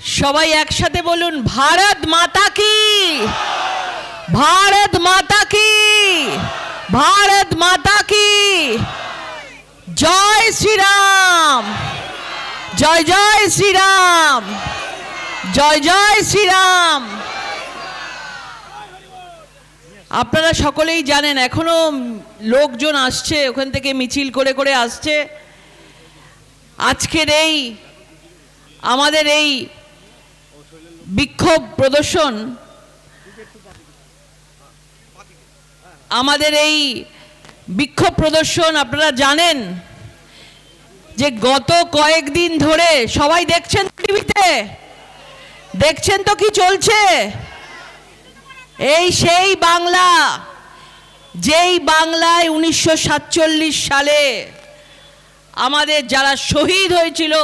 সবাই একসাথে বলুন, ভারত মাতা কি? ভারত মাতা কি? ভারত মাতা কি? জয় শ্রীরাম, জয় জয় শ্রীরাম, জয় জয় শ্রীরাম। আপনারা সকলেই জানেন, এখনও লোকজন আসছে, ওখান থেকে মিছিল করে করে আসছে। আজকের এই, আমাদের এই বিক্ষোভ প্রদর্শন আমাদের এই বিক্ষোভ প্রদর্শন আপনারা জানেন যে গত কয়েকদিন ধরে সবাই দেখছেন টিভিতে। দেখছেন তো কি চলছে? এই সেই বাংলা, যেই বাংলায় উনিশশো সাতচল্লিশ সালে আমাদের যারা শহীদ হয়েছিল,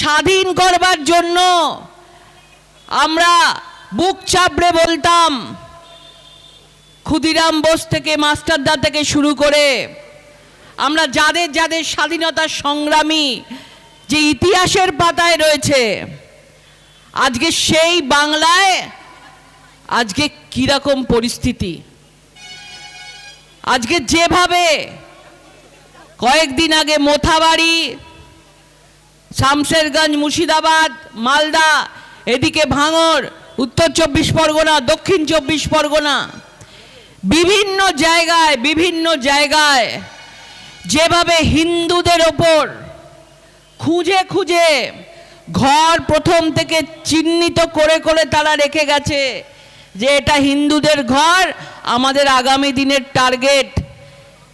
স্বাধীন করবার জন্য আমরা বুক চাপড়ে বলতাম, ক্ষুদিরাম বোস থেকে, মাস্টারদা থেকে শুরু করে, আমরা যাদের যাদের স্বাধীনতা সংগ্রামী যে ইতিহাসের পাতায় রয়েছে, আজকে সেই বাংলায়, আজকে কীরকম পরিস্থিতি? আজকে যেভাবে কয়েকদিন আগে মোথাবাড়ি, শামশেরগঞ্জ মুর্শিদাবাদ, মালদা এদিকে ভাঙর, উত্তর চব্বিশ পরগনা, দক্ষিণ চব্বিশ পরগনা। বিভিন্ন জায়গায় বিভিন্ন জায়গায় যেভাবে হিন্দুদের ওপর খুঁজে খুঁজে ঘর প্রথম থেকে চিহ্নিত করে করে তারা রেখে গেছে যে এটা হিন্দুদের ঘর, আমাদের আগামী দিনের টার্গেট।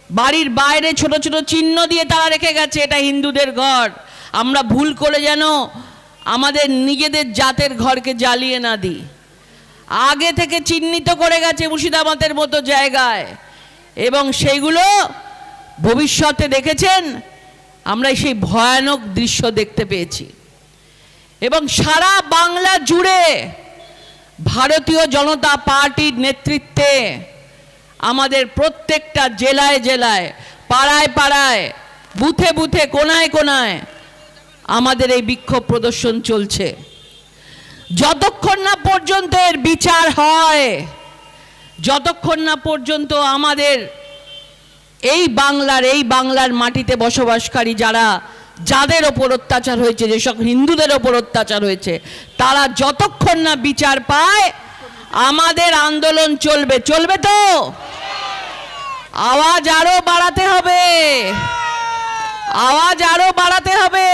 বাড়ির বাইরে ছোট ছোট চিহ্ন দিয়ে তারা রেখে গেছে, এটা হিন্দুদের ঘর। আমরা ভুল করে যেন আমাদের নিজেদের জাতের ঘরকে জ্বালিয়ে না দিই। আগে থেকে চিহ্নিত করে গেছে মুর্শিদাবাদের মতো জায়গায়। এবং সেইগুলো ভবিষ্যতে দেখেছেন, আমরা সেই ভয়ানক দৃশ্য দেখতে পেয়েছি। এবং সারা বাংলা জুড়ে ভারতীয় জনতা পার্টির নেতৃত্বে আমাদের প্রত্যেকটা জেলায় জেলায়, পাড়ায় পাড়ায়, বুথে বুথে, কোনায় কোনায় আমাদের এই বিক্ষোভ প্রদর্শন চলছে। যতক্ষণ না পর্যন্ত এর বিচার হয়, যতক্ষণ না পর্যন্ত আমাদের এই বাংলার এই বাংলার মাটিতে বসবাসকারী যারা, যাদের ওপর অত্যাচার হয়েছে যেসব হিন্দুদের ওপর অত্যাচার হয়েছে, তারা যতক্ষণ না বিচার পায়, আমাদের আন্দোলন চলবে। চলবে তো? আওয়াজ আরও বাড়াতে হবে। আওয়াজ আরও বাড়াতে হবে।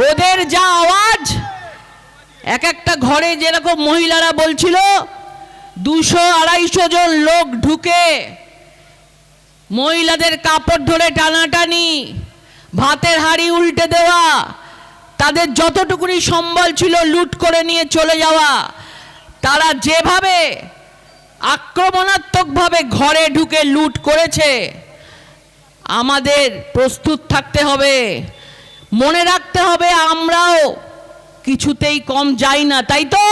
ওদের যা আওয়াজ, এক একটা ঘরে যেরকম মহিলারা বলছিল, দুশো আড়াইশো জন লোক ঢুকে, মহিলাদের কাপড় ধরে টানাটানি, ভাতের হাড়ি উল্টে দেওয়া, তাদের যতটুকুনি সম্বল ছিল লুট করে নিয়ে চলে যাওয়া, তারা যেভাবে আক্রমণাত্মকভাবে ঘরে ঢুকে লুট করেছে, আমাদের প্রস্তুত থাকতে হবে। মনে রাখতে হবে আমরাও কিছুতেই কম যাই না তাই তো?